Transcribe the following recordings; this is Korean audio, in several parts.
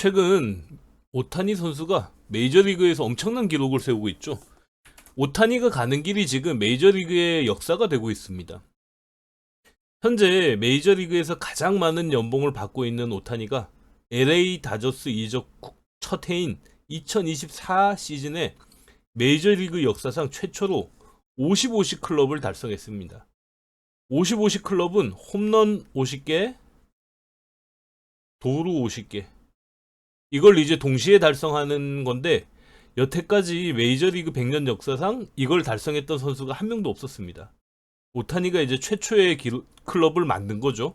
최근 오타니 선수가 메이저리그에서 엄청난 기록을 세우고 있죠. 오타니가 가는 길이 지금 메이저리그의 역사가 되고 있습니다. 현재 메이저리그에서 가장 많은 연봉을 받고 있는 오타니가 LA 다저스 이적 첫 해인 2024 시즌에 메이저리그 역사상 최초로 55시 클럽을 달성했습니다. 55시 클럽은 홈런 50개, 도루 50개. 이걸 이제 동시에 달성하는 건데 여태까지 메이저리그 100년 역사상 이걸 달성했던 선수가 한 명도 없었습니다. 오타니가 이제 최초의 기록- 클럽을 만든 거죠.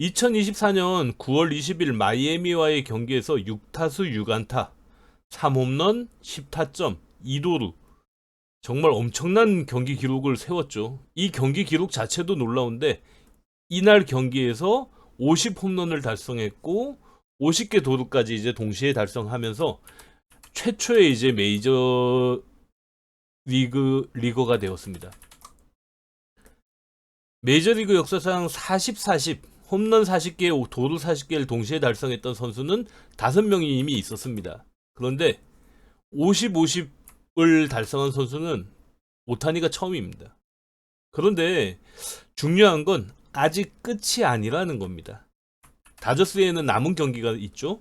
2024년 9월 20일 마이애미와의 경기에서 6타수 6안타, 3홈런, 10타점, 2도루. 정말 엄청난 경기 기록을 세웠죠. 이 경기 기록 자체도 놀라운데 이날 경기에서 50홈런을 달성했고 50개 도루까지 이제 동시에 달성하면서 최초의 이제 메이저 리그 리거가 되었습니다. 메이저리그 역사상 40, 40, 홈런 40개, 도루 40개를 동시에 달성했던 선수는 5명이 이미 있었습니다. 그런데 50, 50을 달성한 선수는 오타니가 처음입니다. 그런데 중요한 건 아직 끝이 아니라는 겁니다. 다저스에는 남은 경기가 있죠.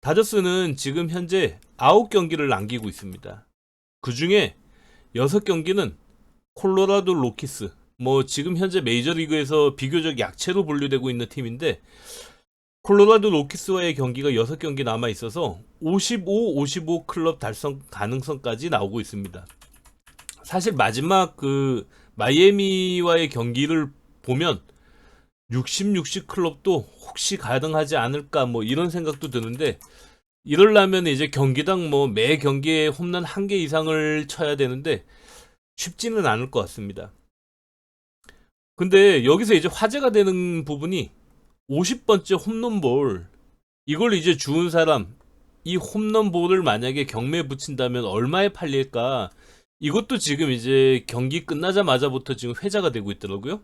다저스는 지금 현재 9경기를 남기고 있습니다. 그 중에 6경기는 콜로라도 로키스, 뭐 지금 현재 메이저리그에서 비교적 약체로 분류되고 있는 팀인데 콜로라도 로키스와의 경기가 6경기 남아 있어서 55, 55 클럽 달성 가능성까지 나오고 있습니다. 사실 마지막 그 마이애미와의 경기를 보면 60, 60 클럽도 혹시 가능하지 않을까 뭐 이런 생각도 드는데 이럴라면 이제 경기당 뭐 매 경기에 홈런 한 개 이상을 쳐야 되는데 쉽지는 않을 것 같습니다. 근데 여기서 이제 화제가 되는 부분이 50번째 홈런볼 이걸 이제 주운 사람 이 홈런볼을 만약에 경매에 붙인다면 얼마에 팔릴까 이것도 지금 이제 경기 끝나자마자부터 지금 회자가 되고 있더라고요.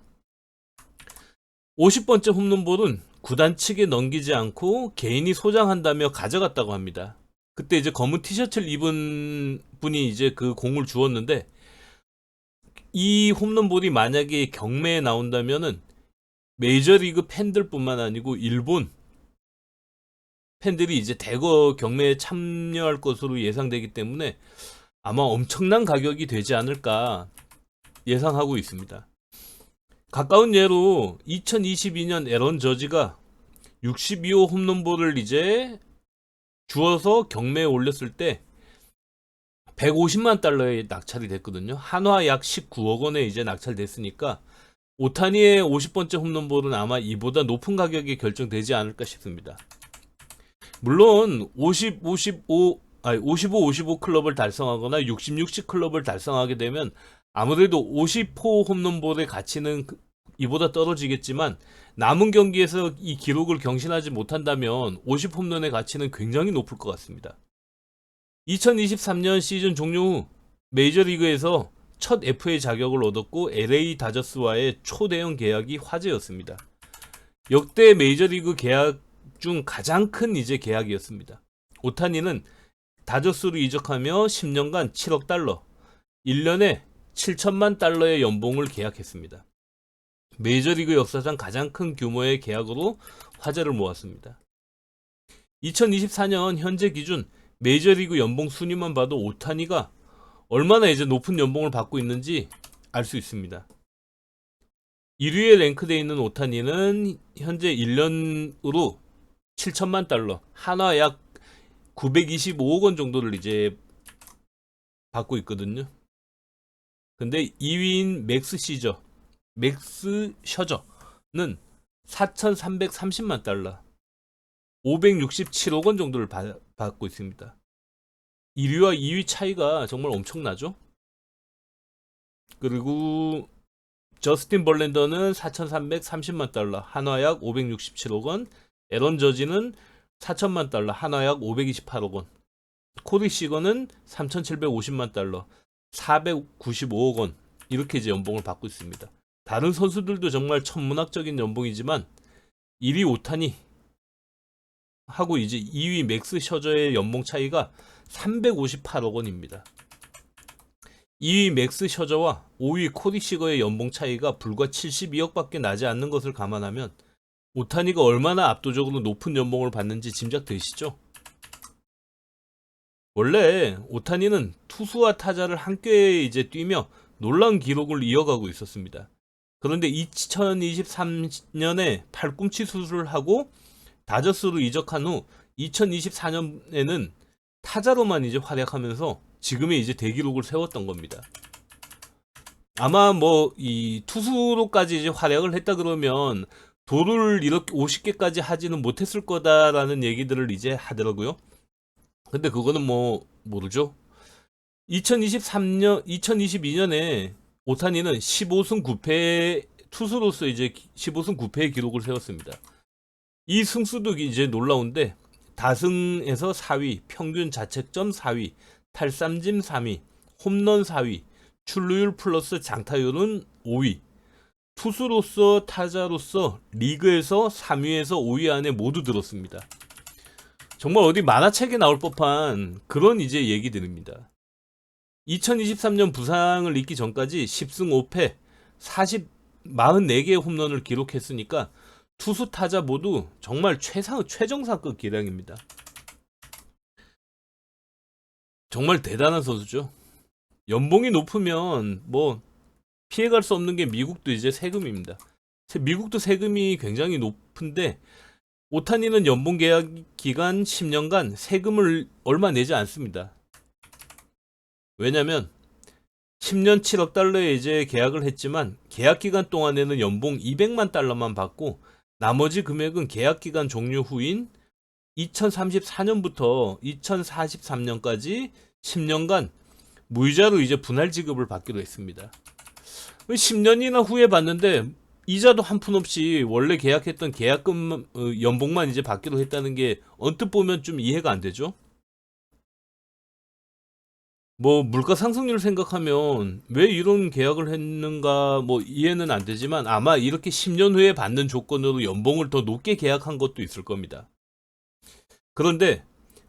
50번째 홈런볼은 구단 측에 넘기지 않고 개인이 소장한다며 가져갔다고 합니다. 그때 이제 검은 티셔츠를 입은 분이 이제 그 공을 주었는데 이 홈런볼이 만약에 경매에 나온다면은 메이저리그 팬들뿐만 아니고 일본 팬들이 이제 대거 경매에 참여할 것으로 예상되기 때문에 아마 엄청난 가격이 되지 않을까 예상하고 있습니다. 가까운 예로 2022년 에런 저지가 62호 홈런볼을 이제 주어서 경매에 올렸을 때 150만 달러에 낙찰이 됐거든요. 한화 약 19억 원에 이제 낙찰됐으니까 오타니의 50번째 홈런볼은 아마 이보다 높은 가격에 결정되지 않을까 싶습니다. 물론 50, 55, 아니 55, 55 클럽을 달성하거나 60, 60 클럽을 달성하게 되면 아무래도 50호 홈런볼의 가치는 그- 이보다 떨어지겠지만 남은 경기에서 이 기록을 경신하지 못한다면 50 홈런의 가치는 굉장히 높을 것 같습니다. 2023년 시즌 종료 후 메이저리그에서 첫 FA 자격을 얻었고 LA 다저스와의 초대형 계약이 화제였습니다. 역대 메이저리그 계약 중 가장 큰 이제 계약이었습니다. 오타니는 다저스로 이적하며 10년간 7억 달러, 1년에 7천만 달러의 연봉을 계약했습니다. 메이저리그 역사상 가장 큰 규모의 계약으로 화제를 모았습니다. 2024년 현재 기준 메이저리그 연봉 순위만 봐도 오타니가 얼마나 이제 높은 연봉을 받고 있는지 알 수 있습니다. 1위에 랭크되어 있는 오타니는 현재 1년으로 7천만 달러, 한화 약 925억 원 정도를 이제 받고 있거든요. 근데 2위인 맥스 시저, 맥스 셔저는 4,330만 달러, 567억 원 정도를 받, 받고 있습니다. 1위와 2위 차이가 정말 엄청나죠? 그리고 저스틴 벌렌더는 4,330만 달러, 한화약 567억 원, 에런 저지는 4천만 달러, 한화약 528억 원, 코리 시거는 3,750만 달러, 495억 원 이렇게 이제 연봉을 받고 있습니다. 다른 선수들도 정말 천문학적인 연봉이지만 1위 오타니 하고 이제 2위 맥스 셔저의 연봉 차이가 358억 원입니다. 2위 맥스 셔저와 5위 코디 시거의 연봉 차이가 불과 72억밖에 나지 않는 것을 감안하면 오타니가 얼마나 압도적으로 높은 연봉을 받는지 짐작되시죠? 원래 오타니는 투수와 타자를 함께 이제 뛰며 놀라운 기록을 이어가고 있었습니다. 그런데 2023년에 팔꿈치 수술을 하고 다저스로 이적한 후 2024년에는 타자로만 이제 활약하면서 지금의 이제 대기록을 세웠던 겁니다. 아마 뭐 이 투수로까지 이제 활약을 했다 그러면 도를 이렇게 50개까지 하지는 못했을 거다라는 얘기들을 이제 하더라고요. 근데 그거는 뭐 모르죠. 2023년 2022년에 오타니는 15승 9패 투수로서 이제 15승 9패의 기록을 세웠습니다. 이 승수도 이제 놀라운데 다승에서 4위, 평균 자책점 4위, 탈삼진 3위, 홈런 4위, 출루율 플러스 장타율은 5위. 투수로서 타자로서 리그에서 3위에서 5위 안에 모두 들었습니다. 정말 어디 만화책에 나올 법한 그런 이제 얘기들입니다. 2023년 부상을 잊기 전까지 10승 5패 40 44개의 홈런을 기록했으니까 투수 타자 모두 정말 최상 최정상급 기량입니다. 정말 대단한 선수죠. 연봉이 높으면 뭐 피해갈 수 없는 게 미국도 이제 세금입니다. 세- 미국도 세금이 굉장히 높은데 오타니는 연봉 계약 기간 10년간 세금을 얼마 내지 않습니다. 왜냐면 10년 7억 달러에 이제 계약을 했지만 계약 기간 동안에는 연봉 200만 달러만 받고 나머지 금액은 계약 기간 종료 후인 2034년부터 2043년까지 10년간 무이자로 이제 분할 지급을 받기로 했습니다. 10년이나 후에 받는데 이자도 한 푼 없이 원래 계약했던 계약금 어, 연봉만 이제 받기로 했다는 게 언뜻 보면 좀 이해가 안 되죠. 뭐 물가 상승률 생각하면 왜 이런 계약을 했는가 뭐 이해는 안 되지만 아마 이렇게 10년 후에 받는 조건으로 연봉을 더 높게 계약한 것도 있을 겁니다. 그런데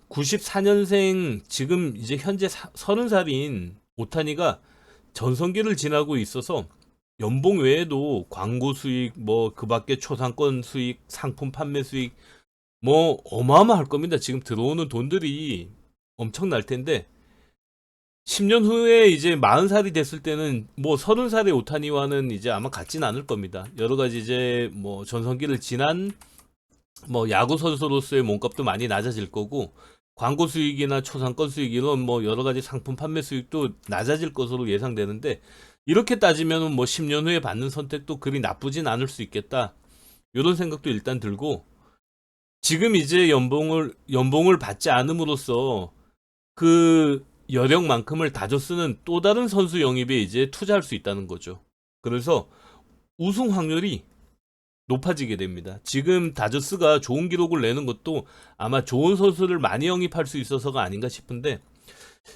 94년생 지금 이제 현재 30살인 오타니가 전성기를 지나고 있어서 연봉 외에도 광고 수익 뭐 그 밖에 초상권 수익 상품 판매 수익 뭐 어마어마할 겁니다. 지금 들어오는 돈들이 엄청날 텐데 10년 후에 이제 40살이 됐을 때는 뭐 30살의 오타니와는 이제 아마 같진 않을 겁니다. 여러 가지 이제 뭐 전성기를 지난 뭐 야구 선수로서의 몸값도 많이 낮아질 거고 광고 수익이나 초상권 수익 이런 뭐 여러 가지 상품 판매 수익도 낮아질 것으로 예상되는데 이렇게 따지면은 뭐 10년 후에 받는 선택도 그리 나쁘진 않을 수 있겠다. 이런 생각도 일단 들고 지금 이제 연봉을 연봉을 받지 않음으로써 그 여력만큼을 다저스는 또 다른 선수 영입에 이제 투자할 수 있다는 거죠. 그래서 우승 확률이 높아지게 됩니다. 지금 다저스가 좋은 기록을 내는 것도 아마 좋은 선수를 많이 영입할 수 있어서가 아닌가 싶은데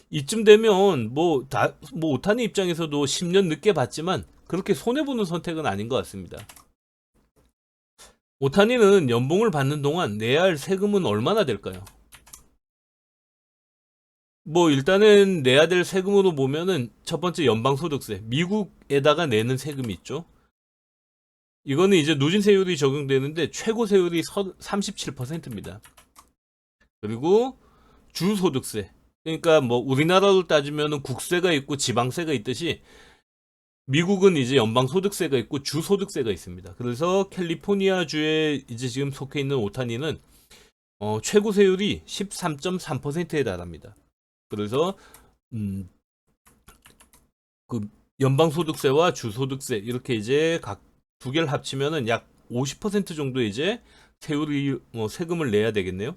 이쯤 되면 뭐다뭐 오타니 입장에서도 10년 늦게 받지만 그렇게 손해 보는 선택은 아닌 것 같습니다. 오타니는 연봉을 받는 동안 내야 할 세금은 얼마나 될까요? 뭐 일단은 내야 될 세금으로 보면은 첫 번째 연방소득세 미국에다가 내는 세금이 있죠. 이거는 이제 누진세율이 적용되는데 최고 세율이 37%입니다. 그리고 주소득세 그러니까 뭐 우리나라로 따지면은 국세가 있고 지방세가 있듯이 미국은 이제 연방 소득세가 있고 주 소득세가 있습니다. 그래서 캘리포니아 주에 이제 지금 속해 있는 오타니는 어, 최고 세율이 13.3%에 달합니다. 그래서 음, 그 연방 소득세와 주 소득세 이렇게 이제 각 두 개를 합치면은 약 50% 정도 이제 세율이 뭐 세금을 내야 되겠네요.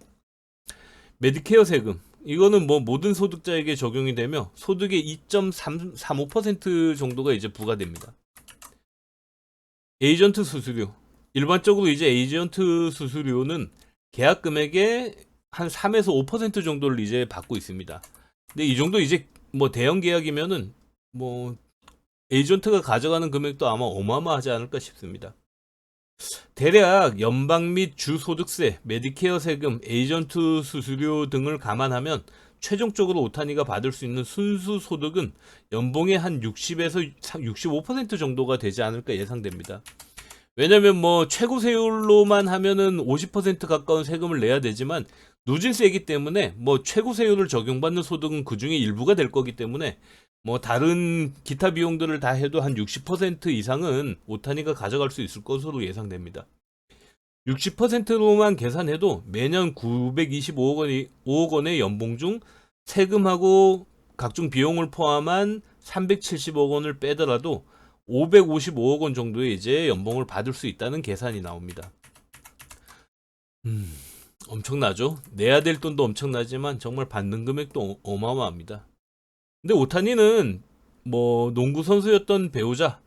메디케어 세금 이거는 뭐 모든 소득자에게 적용이 되며 소득의 2.35% 정도가 이제 부과됩니다. 에이전트 수수료 일반적으로 이제 에이전트 수수료는 계약 금액의 한 3에서 5% 정도를 이제 받고 있습니다. 근데 이 정도 이제 뭐 대형 계약이면은 뭐 에이전트가 가져가는 금액도 아마 어마어마하지 않을까 싶습니다. 대략 연방 및 주소득세, 메디케어 세금, 에이전트 수수료 등을 감안하면 최종적으로 오타니가 받을 수 있는 순수 소득은 연봉의 한 60에서 65% 정도가 되지 않을까 예상됩니다. 왜냐면 뭐 최고 세율로만 하면은 50% 가까운 세금을 내야 되지만 누진세이기 때문에 뭐 최고 세율을 적용받는 소득은 그 중에 일부가 될 거기 때문에 뭐 다른 기타 비용들을 다 해도 한 60% 이상은 오타니가 가져갈 수 있을 것으로 예상됩니다. 60%로만 계산해도 매년 925억 원이 5억 원의 연봉 중 세금하고 각종 비용을 포함한 370억 원을 빼더라도 555억 원 정도의 이제 연봉을 받을 수 있다는 계산이 나옵니다. 음, 엄청나죠? 내야 될 돈도 엄청나지만 정말 받는 금액도 어- 어마어마합니다. 근데 오타니는 뭐 농구 선수였던 배우자,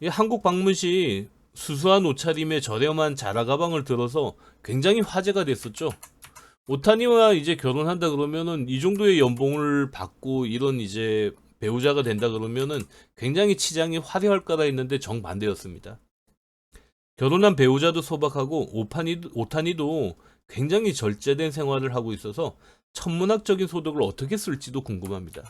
이 한국 방문 시 수수한 옷차림에 저렴한 자라 가방을 들어서 굉장히 화제가 됐었죠. 오타니와 이제 결혼한다 그러면은 이 정도의 연봉을 받고 이런 이제 배우자가 된다 그러면은 굉장히 치장이 화려할 거라 했는데 정반대였습니다. 결혼한 배우자도 소박하고 오타니, 오타니도 굉장히 절제된 생활을 하고 있어서 천문학적인 소득을 어떻게 쓸지도 궁금합니다.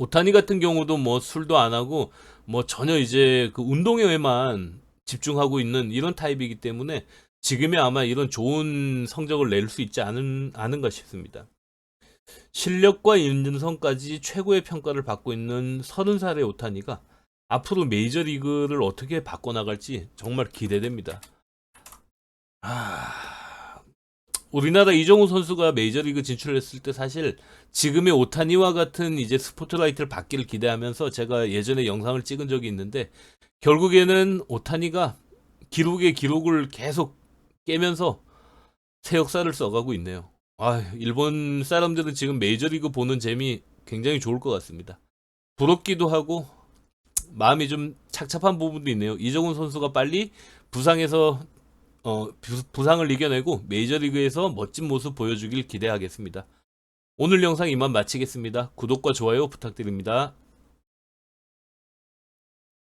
오타니 같은 경우도 뭐 술도 안 하고 뭐 전혀 이제 그 운동에만 집중하고 있는 이런 타입이기 때문에 지금에 아마 이런 좋은 성적을 낼 수 있지 않은, 않은가 싶습니다. 실력과 인성까지 최고의 평가를 받고 있는 30살의 오타니가 앞으로 메이저리그를 어떻게 바꿔나갈지 정말 기대됩니다. 아, 우리나라 이정우 선수가 메이저리그 진출했을 때 사실 지금의 오타니와 같은 이제 스포트라이트를 받기를 기대하면서 제가 예전에 영상을 찍은 적이 있는데 결국에는 오타니가 기록의 기록을 계속 깨면서 새 역사를 써가고 있네요. 아, 일본 사람들은 지금 메이저리그 보는 재미 굉장히 좋을 것 같습니다. 부럽기도 하고 마음이 좀 착잡한 부분도 있네요. 이정훈 선수가 빨리 부상에서 어, 부- 부상을 이겨내고 메이저리그에서 멋진 모습 보여주길 기대하겠습니다. 오늘 영상 이만 마치겠습니다. 구독과 좋아요 부탁드립니다.